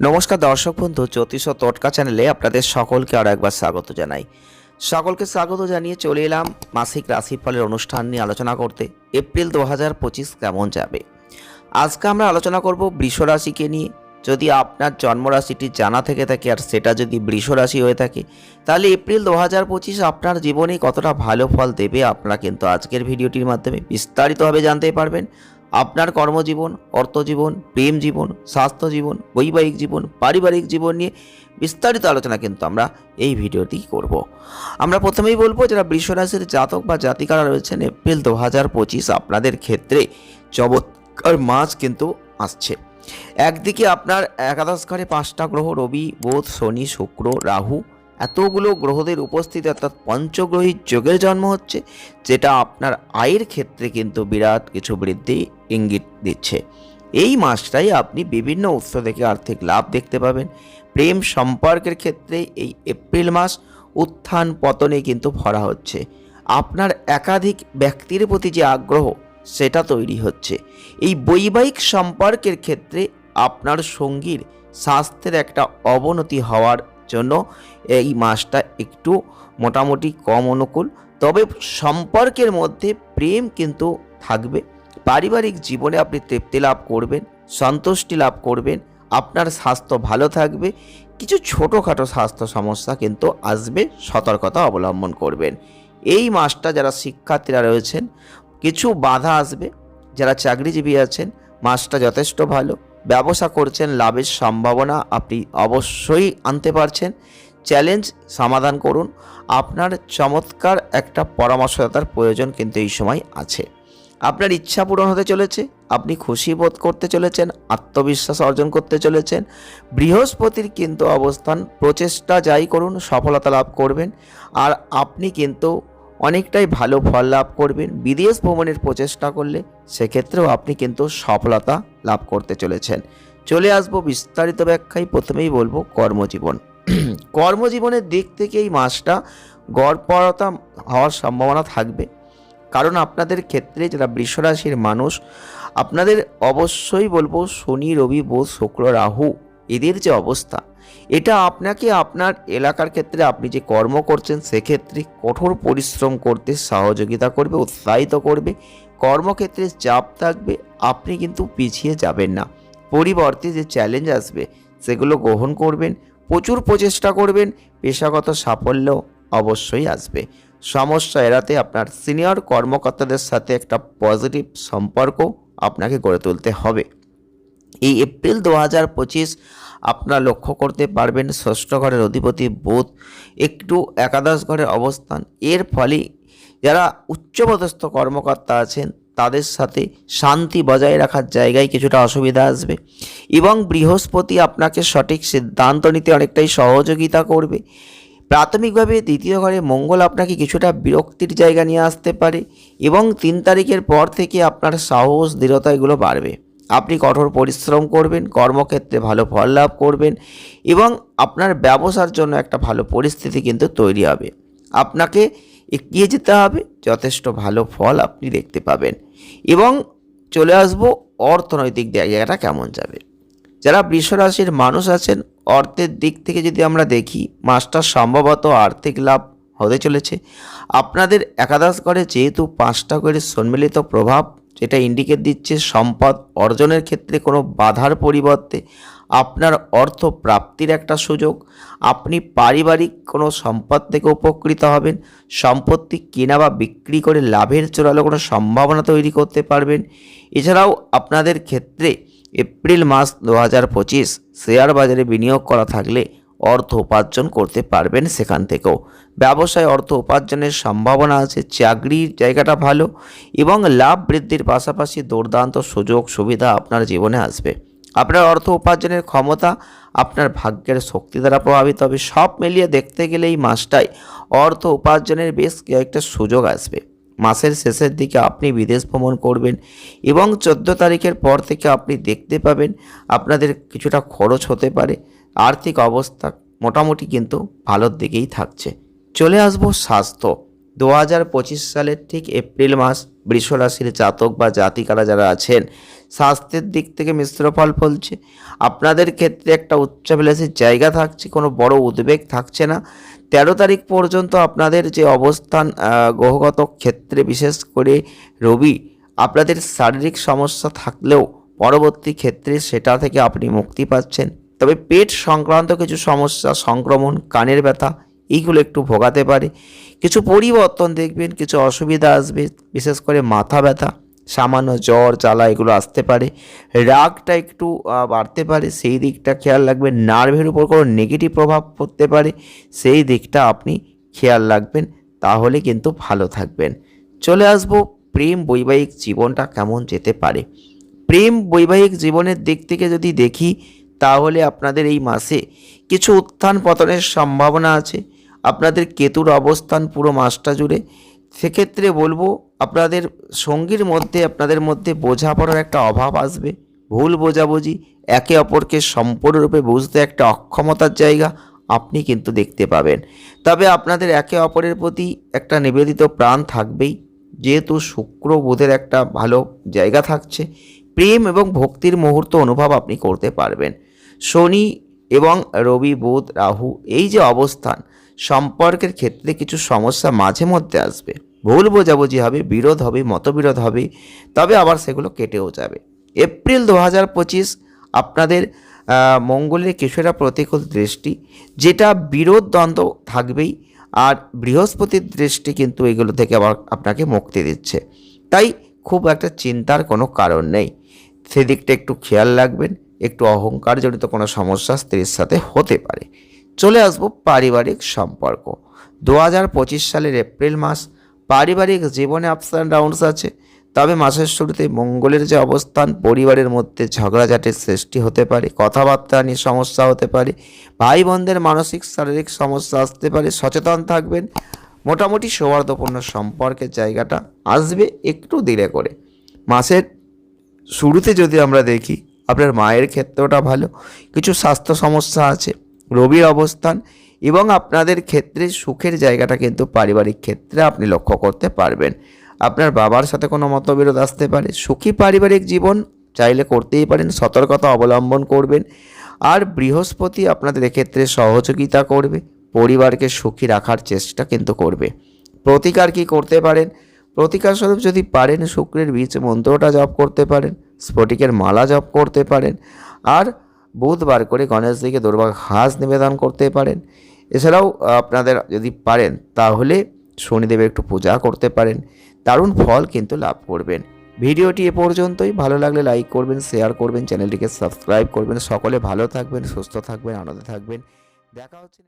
নমস্কার দর্শক বন্ধু, জ্যোতিষ ও টটকা চ্যানেলে আপনাদের সকলকে আরও একবার স্বাগত জানাই। সকলকে স্বাগত জানিয়ে চলে এলাম মাসিক রাশিফলের অনুষ্ঠান নিয়ে আলোচনা করতে। এপ্রিল দু হাজার পঁচিশ কেমন যাবে? আজকে আমরা আলোচনা করব বৃষ রাশিকে নিয়ে। যদি আপনার জন্মরাশিটি জানা থেকে থাকে আর সেটা যদি বৃষ রাশি হয়ে থাকে, তাহলে এপ্রিল দু হাজার পঁচিশ আপনার জীবনে কতটা ভালো ফল দেবে আপনারা কিন্তু আজকের ভিডিওটির মাধ্যমে বিস্তারিতভাবে জানতে পারবেন। আপনার কর্মজীবন, অর্থজীবন, প্রেম জীবন, স্বাস্থ্য জীবন, বৈবাহিক জীবন, পারিবারিক জীবন নিয়ে বিস্তারিত আলোচনা কিন্তু আমরা এই ভিডিওতেই করব। আমরা প্রথমেই বলব যারা বৃষরাশির জাতক বা জাতিকারা রয়েছেন, এপ্রিল দু হাজার পঁচিশ আপনাদের ক্ষেত্রে চমৎকার মাস কিন্তু আসছে। একদিকে আপনার একাদশ ঘরে পাঁচটা গ্রহ, রবি, বোধ, শনি, শুক্র, রাহু এতগুলো গ্রহদের উপস্থিতি, অর্থাৎ পঞ্চগ্রহী যোগের জন্ম হচ্ছে, যেটা আপনার আয়ের ক্ষেত্রে কিন্তু বিরাট কিছু বৃদ্ধি ইঙ্গিত দিচ্ছে। এই মাসটাই আপনি বিভিন্ন উৎস থেকে আর্থিক লাভ দেখতে পাবেন। প্রেম সম্পর্কের ক্ষেত্রে এই এপ্রিল মাস উত্থান পতনে কিন্তু ভরা হচ্ছে। আপনার একাধিক ব্যক্তির প্রতি যে আগ্রহ, সেটা তৈরি হচ্ছে। এই বৈবাহিক সম্পর্কের ক্ষেত্রে আপনার সঙ্গীর স্বাস্থ্যের একটা অবনতি হওয়ার জন্য এই মাসটা একটু মোটামুটি কম অনুকূল। তবে সম্পর্কের মধ্যে প্রেম কিন্তু থাকবে। পারিবারিক জীবনে আপনি তৃপ্তি লাভ করবেন, সন্তুষ্টি লাভ করবেন, আপনার স্বাস্থ্য ভালো থাকবে, কিছু ছোটোখাটো স্বাস্থ্য সমস্যা কিন্তু আসবে, সতর্কতা অবলম্বন করবেন। এই মাসটা যারা শিক্ষার্থীরা রয়েছেন, কিছু বাধা আসবে, যারা চাকরিজীবী আছেন, মাসটা যথেষ্ট ভালো। ব্যবসা করছেন, লাভের সম্ভাবনা আপনি অবশ্যই আনতে পারছেন। চ্যালেঞ্জ, সমাধান করুন। আপনার চমৎকার একটা পরামর্শদাতার প্রয়োজন কিন্তু এই সময় আছে। আপনার ইচ্ছা পূরণ হতে চলেছে, আপনি খুশি বোধ করতে চলেছেন, আত্মবিশ্বাস অর্জন করতে চলেছেন। বৃহস্পতির কিন্তু অবস্থান, প্রচেষ্টা যাই করুন, সফলতা লাভ করবেন। আর আপনি কিন্তু অনেকটাই ভালো ফল লাভ করবেন। বিদেশ ভ্রমণের প্রচেষ্টা করলে সেক্ষেত্রেও আপনি কিন্তু সফলতা লাভ করতে চলেছেন। চলে আসব বিস্তারিত ব্যাখ্যায়। প্রথমেই বলব কর্মজীবন। কর্মজীবনের দিক থেকে এই মাসটা গড়পরতা হওয়ার সম্ভাবনা থাকবে। কারণ আপনাদের ক্ষেত্রে যারা বৃষরাশির মানুষ, আপনাদের অবশ্যই বলব শনি, রবি, বোধ, শুক্র, রাহু এদের যে অবস্থা, এটা আপনাকে আপনার এলাকার ক্ষেত্রে আপনি যে কর্ম করছেন, সেক্ষেত্রে কঠোর পরিশ্রম করতে সহযোগিতা করবে, উৎসাহিত করবে, কর্মক্ষেত্রে চাপ থাকবে, আপনি কিন্তু পিছিয়ে যাবেন না। পরিবর্তে যে চ্যালেঞ্জ আসবে, সেগুলো গ্রহণ করবেন, প্রচুর প্রচেষ্টা করবেন, পেশাগত সাফল্য অবশ্যই আসবে। সমস্যা এড়াতে আপনার সিনিয়র কর্মকর্তাদের সাথে একটা পজিটিভ সম্পর্ক আপনাকে গড়ে তুলতে হবে। এই এপ্রিল দু হাজার পঁচিশ আপনারা লক্ষ্য করতে পারবেন ষষ্ঠ ঘরের অধিপতি বোধ একটু একাদশ ঘরের অবস্থান। এর ফলে যারা উচ্চপদস্থ কর্মকর্তা আছেন, তাদের সাথে শান্তি বজায় রাখার জায়গায় কিছুটা অসুবিধা আসবে এবং বৃহস্পতি আপনাকে সঠিক সিদ্ধান্ত নিতে অনেকটাই সহযোগিতা করবে। প্রাথমিকভাবে দ্বিতীয় ঘরে মঙ্গল আপনাকে কিছুটা বিরক্তির জায়গা নিয়ে আসতে পারে এবং তিন তারিখের পর থেকে আপনার সাহস, দৃঢ়তা এগুলো বাড়বে। আপনি কঠোর পরিশ্রম করবেন, কর্মক্ষেত্রে ভালো ফল লাভ করবেন এবং আপনার ব্যবসার জন্য একটা ভালো পরিস্থিতি কিন্তু তৈরি হবে। আপনাকে এগিয়ে যেতে হবে, যথেষ্ট ভালো ফল আপনি দেখতে পাবেন। এবং চলে আসব অর্থনৈতিক জায়গাটা কেমন যাবে। যারা বৃষরাশির মানুষ আছেন, অর্থের দিক থেকে যদি আমরা দেখি মাসটা সম্ভবত আর্থিক লাভ হতে চলেছে। আপনাদের একাদশ ঘরে যেহেতু পাঁচটা করে সম্মিলিত প্রভাব যেটা ইন্ডিকেট দিচ্ছে সম্পদ অর্জনের ক্ষেত্রে কোনো বাধার পরিবর্তে আপনার অর্থ প্রাপ্তির একটা সুযোগ। আপনি পারিবারিক কোনো সম্পদ থেকে উপকৃত হবেন, সম্পত্তি কেনা বা বিক্রি করে লাভের চোরালো কোনো সম্ভাবনা তৈরি করতে পারবেন। এছাড়াও আপনাদের ক্ষেত্রে এপ্রিল মাস দু হাজার পঁচিশ শেয়ার বাজারে বিনিয়োগ করা থাকলে অর্থ উপার্জন করতে পারবেন সেখান থেকেও। ব্যবসায় অর্থ উপার্জনের সম্ভাবনা আছে, চাকরির জায়গাটা ভালো এবং লাভ বৃদ্ধির পাশাপাশি দুর্দান্ত সুযোগ সুবিধা আপনার জীবনে আসবে। আপনার অর্থ উপার্জনের ক্ষমতা আপনার ভাগ্যের শক্তি দ্বারা প্রভাবিত হবে। সব মিলিয়ে দেখতে গেলে এই মাসটায় অর্থ উপার্জনের বেশ কয়েকটা সুযোগ আসবে। মাসের শেষের দিকে আপনি বিদেশ ভ্রমণ করবেন এবং চোদ্দ তারিখের পর থেকে আপনি দেখতে পাবেন আপনাদের কিছুটা খরচ হতে পারে। আর্থিক অবস্থা মোটামুটি কিন্তু ভালোর দিকেই থাকছে। চলে আসব স্বাস্থ্য। দু হাজার পঁচিশ সালের ঠিক এপ্রিল মাস বৃষ রাশির জাতক বা জাতিকারা যারা আছেন, স্বাস্থ্যের দিক থেকে মিশ্র ফল ফলছে। আপনাদের ক্ষেত্রে একটা উচ্চাভিলাষীর জায়গা থাকছে, কোনো বড় উদ্বেগ থাকছে না। তেরো তারিখ পর্যন্ত আপনাদের যে অবস্থান গ্রহগত ক্ষেত্রে বিশেষ করে রবি, আপনাদের শারীরিক সমস্যা থাকলেও পরবর্তী ক্ষেত্রে সেটা থেকে আপনি মুক্তি পাচ্ছেন। তবে পেট সংক্রান্ত কিছু সমস্যা, সংক্রমণ, কানের ব্যথা, এইগুলো একটু ভোগাতে পারে। কিছু পরিবর্তন দেখবেন, কিছু অসুবিধা আসবে, বিশেষ করে মাথা ব্যথা, সামান্য জ্বর, জ্বালা, এগুলো আসতে পারে। রাগটা একটু বাড়তে পারে, সেই দিকটা খেয়াল রাখবেন। নার্ভের উপর কোনো নেগেটিভ প্রভাব পড়তে পারে, সেই দিকটা আপনি খেয়াল রাখবেন, তাহলে কিন্তু ভালো থাকবেন। চলে আসব, প্রেম বৈবাহিক জীবনটা কেমন যেতে পারে? প্রেম বৈবাহিক জীবনের দিক থেকে যদি দেখি তাহলে আপনাদের এই মাসে কিছু উত্থান পতনের সম্ভাবনা আছে। আপনাদের কেতুর অবস্থান পুরো মাসটা জুড়ে। সেক্ষেত্রে বলব, আপনাদের সঙ্গীর মধ্যে, আপনাদের মধ্যে বোঝাপড়ার একটা অভাব আসবে। ভুল বোঝাবুঝি একে অপরকে সম্পূর্ণরূপে বুঝতে একটা অক্ষমতার জায়গা আপনি কিন্তু দেখতে পাবেন। তবে আপনাদের একে অপরের প্রতি একটা নিবেদিত প্রাণ থাকবেই। যেহেতু শুক্র বুধের একটা ভালো জায়গা থাকছে, প্রেম এবং ভক্তির মুহূর্ত অনুভব আপনি করতে পারবেন। শনি এবং রবি, বুধ, রাহু এই যে অবস্থান সম্পর্কের ক্ষেত্রে কিছু সমস্যা মাঝে মধ্যে আসবে। ভুল বোঝাবুঝি হবে, বিরোধ হবে, মতবিরোধ হবে, তবে আবার সেগুলো কেটেও যাবে। এপ্রিল দু হাজার পঁচিশ আপনাদের মঙ্গলের কিছুটা প্রতিকূল দৃষ্টি, যেটা বিরোধ দ্বন্দ্ব থাকবেই, আর বৃহস্পতির দৃষ্টি কিন্তু এগুলো থেকে আবার আপনাকে মুক্তি দিচ্ছে। তাই খুব একটা চিন্তার কোনো কারণ নেই। সেদিকটা একটু খেয়াল রাখবেন। একটু অহংকারজনিত কোনো সমস্যা স্ত্রীর সাথে হতে পারে। চলে আসব পারিবারিক সম্পর্ক। দু হাজার পঁচিশ সালের এপ্রিল মাস, পারিবারিক জীবনে আপস অ্যান্ড ডাউনস আছে। তবে মাসের শুরুতে মঙ্গলের যে অবস্থান, পরিবারের মধ্যে ঝগড়াঝাটির সৃষ্টি হতে পারে, কথাবার্তা নিয়ে সমস্যা হতে পারে ভাই বোনদের মানসিক, শারীরিক সমস্যা আসতে পারে, সচেতন থাকবেন। মোটামুটি সৌহার্দ্যপূর্ণ সম্পর্কের জায়গাটা আসবে একটু ধীরে করে। মাসের শুরুতে যদি আমরা দেখি আপনার মায়ের ক্ষেত্রটা ভালো, কিছু স্বাস্থ্য সমস্যা আছে রবির অবস্থান এবং আপনাদের ক্ষেত্রে সুখের জায়গাটা কিন্তু পারিবারিক ক্ষেত্রে আপনি লক্ষ্য করতে পারবেন। আপনার বাবার সাথে কোনো মতবিরোধ আসতে পারে, সুখী পারিবারিক জীবন চাইলে করতেই পারেন, সতর্কতা অবলম্বন করবেন আর বৃহস্পতি আপনাদের এক্ষেত্রে সহযোগিতা করবে, পরিবারকে সুখী রাখার চেষ্টা কিন্তু করবে। প্রতিকার কি করতে পারেন? প্রতিকার স্বরূপ যদি পারেন শুক্রের বীজ মন্ত্রটা জপ করতে পারেন, স্ফটিকের মালা জপ করতে পারেন, আর বুধবার করে গণেশজিকে দুর্বা ঘাস নিবেদন করতে পারেন। এছাড়াও আপনাদের যদি পারেন, তাহলে শনিদেবের একটু পূজা করতে পারেন। দারুণ ফল কিন্তু লাভ করবেন। ভিডিওটি এ পর্যন্তই। ভালো লাগলে লাইক করবেন, শেয়ার করবেন, চ্যানেলটিকে সাবস্ক্রাইব করবেন। সকলে ভালো থাকবেন, সুস্থ থাকবেন, আনন্দে থাকবেন। দেখা হচ্ছে